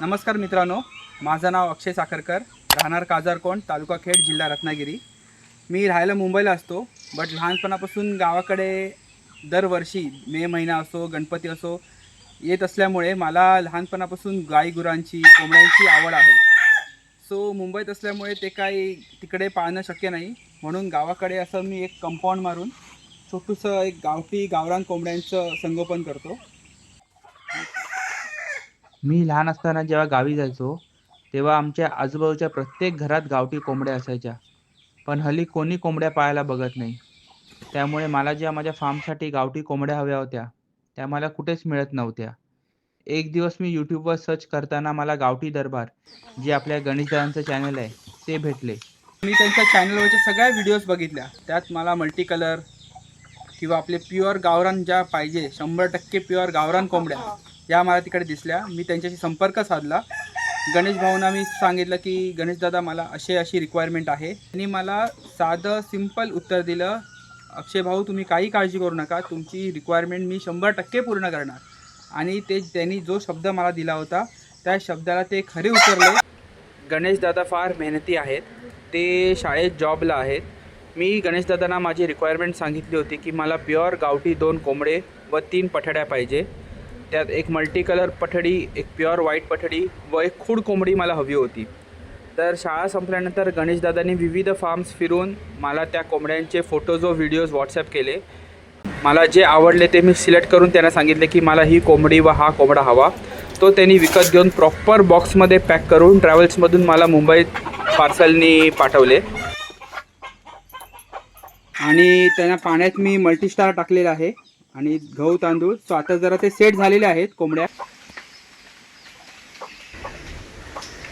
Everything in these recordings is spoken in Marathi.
नमस्कार मित्रांनो माझं नाव अक्षय साखरकर राहणार काजारकोंड तालुका खेड जिल्हा रत्नागिरी. मी राहायला मुंबईला असतो बट लहानपणापासून गावाकडे दरवर्षी मे महिना असो गणपती असो येत असल्यामुळे मला लहानपणापासून गाई गुरांची कोंबड्यांची आवड आहे. सो मुंबईत असल्यामुळे ते काही तिकडे पाळणं शक्य नाही. म्हणून गावाकडे असं मी एक कंपाऊंड मारून छोटूसं एक गावठी गावरान कोंबड्यांचं संगोपन करतो. मी लहान असताना जेव्हा गावी जायचो तेव्हा आमच्या आजूबाजूच्या प्रत्येक घरात गावठी कोंबड्या असायच्या. पण हल्ली कोणी कोंबड्या पाहायला बघत नाही. त्यामुळे मला ज्या माझ्या फार्मसाठी गावठी कोंबड्या हव्या होत्या त्या मला कुठेच मिळत नव्हत्या. एक दिवस मी यूट्यूबवर सर्च करताना मला गावठी दरबार जे आपल्या गणेशदारांचं चॅनल आहे ते भेटले. मी त्यांच्या चॅनलवरच्या सगळ्या व्हिडिओज बघितल्या. त्यात मला मल्टी कलर किंवा आपले प्युअर गावरान ज्या पाहिजे शंभर टक्के प्युअर गावरान कोंबड्या. या मला तिकडे दिसल्या. मी त्यांच्याशी संपर्क साधला. गणेश भाऊंना मी सांगितलं की गणेश दादा मला अशी अशी रिक्वायरमेंट आहे. त्यांनी मला साधं सिंपल उत्तर दिलं. अक्षय भाऊ तुम्ही काही काळजी करू नका. तुमची रिक्वायरमेंट मी शंभर टक्के पूर्ण करणार. आणि ते त्यांनी जो शब्द मला दिला होता त्या शब्दाला ते खरे उतरले. गणेश दादा फार मेहनती आहेत. ते शाळेत जॉबला आहेत. मी गणेशदादांना माझी रिक्वायरमेंट सांगितली होती की मला प्युअर गावठी दोन कोंबडे व तीन पठड्या पाहिजे. त्यात एक मल्टी कलर पठडी एक प्युअर व्हाईट पठडी व एक खूड कोंबडी मला हवी होती. तर शाळा संपल्यानंतर गणेशदादांनी विविध फार्म्स फिरून मला त्या कोंबड्यांचे फोटोज व व्हिडिओज व्हॉट्सअप केले. मला जे आवडले ते मी सिलेक्ट करून त्यांना सांगितले की मला ही कोंबडी व हा कोंबडा हवा. तो त्यांनी विकत घेऊन प्रॉपर बॉक्समध्ये पॅक करून ट्रॅव्हल्समधून मला मुंबईत पार्सलनी पाठवले. आणि त्यांना पाण्यात मी मल्टीस्टार टाकलेला आहे. आणि गहू तांदूळ सो आता जरा ते सेट झालेले आहेत कोंबड्या.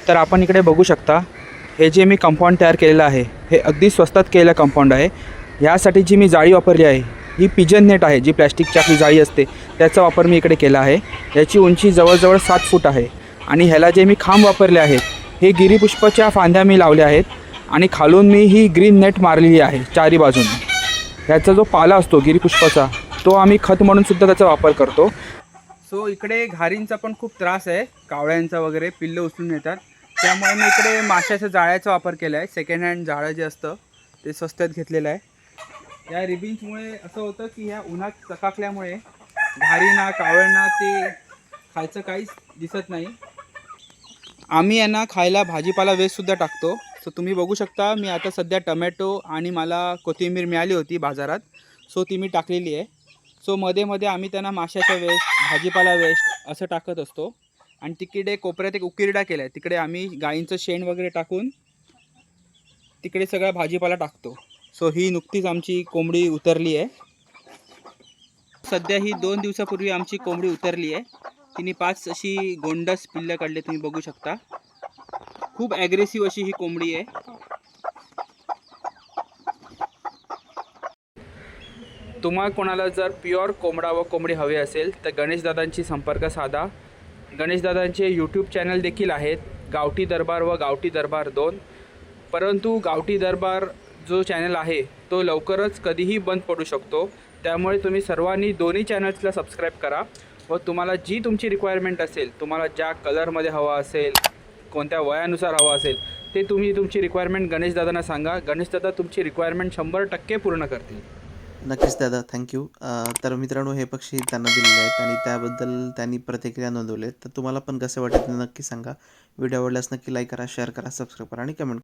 तर आपण इकडे बघू शकता हे जे मी कंपाऊंड तयार केलेलं आहे हे अगदी स्वस्तात केलेलं कंपाऊंड आहे. यासाठी जी मी जाळी वापरली आहे ही पिजन नेट आहे जी प्लॅस्टिकची आपली जाळी असते त्याचा वापर मी इकडे केला आहे. याची उंची जवळजवळ सात फूट आहे. आणि ह्याला जे मी खांब वापरले आहेत हे गिरीपुष्पाच्या फांद्या मी लावल्या आहेत आणि खालून मी ही ग्रीन नेट मारलेली आहे चारी बाजूने. ह्याचा जो पाला असतो गिरीपुष्पाचा तो आम्ही खत म्हणून सुद्धा त्याचा वापर करतो. सो इकडे घारींचा पण खूप त्रास आहे. कावळ्यांचा वगैरे पिल्लं उचलून येतात त्यामुळे मी इकडे माशाच्या जाळ्याचा वापर केला आहे सेकंड हँड जाळं जे असतं ते स्वस्तात घेतलेलं आहे. या रिबिन्समुळे असं होतं की ह्या उन्हात चकाकल्यामुळे घारींना कावळ्यांना ते खायचं काहीच दिसत नाही. आम्ही यांना खायला भाजीपाला वेस्टसुद्धा टाकतो. सो तुम्ही बघू शकता मी आता सध्या टमॅटो आणि मला कोथिंबीर मिळाली होती बाजारात. सो ती मी टाकलेली आहे. सो मध्ये मध्ये आम्ही त्यांना माशाचा वेस्ट भाजीपाला वेस्ट असं टाकत असतो. आणि तिकडे कोपऱ्यात एक उकिरडा केला आहे तिकडे आम्ही गाईंचं शेण वगैरे टाकून तिकडे सगळा भाजीपाला टाकतो. सो ही नुकतीच आमची कोंबडी उतरली आहे. सध्या ही दोन दिवसापूर्वी आमची कोंबडी उतरली आहे. तिने पाच अशी गोंडस पिल्लं काढले तुम्ही बघू शकता. खूप ॲग्रेसिव्ह अशी ही कोंबडी आहे. तुम्हा कोणाला जर प्युअर कोंबडा व कोंबडी हवी असेल तर गणेशदादांशी संपर्क साधा. गणेशदादांचे यूट्यूब चॅनल देखील आहेत. गावठी दरबार व गावठी दरबार दोन. परंतु गावठी दरबार जो चॅनल आहे तो लवकरच कधीही बंद पडू शकतो. त्यामुळे तुम्ही सर्वांनी दोन्ही चॅनल्सला सबस्क्राईब करा व तुम्हाला जी तुमची रिक्वायरमेंट असेल तुम्हाला ज्या कलरमध्ये हवा असेल कोणत्या वयानुसार हवा असेल ते तुम्ही तुमची रिक्वायरमेंट गणेशदादांना सांगा. गणेशदादा तुमची रिक्वायरमेंट शंभर टक्के पूर्ण करतील. नक्कीच दादा थँक्यू तर मित्रांनो हे पक्षी त्यांना दिलेले आहेत आणि त्याबद्दल त्यांनी प्रतिक्रिया नोंदवली आहेत. तर तुम्हाला पण कसे वाटत नक्की सांगा. व्हिडिओ आवडल्यास नक्की लाईक करा शेअर करा सबस्क्राईब करा आणि कमेंट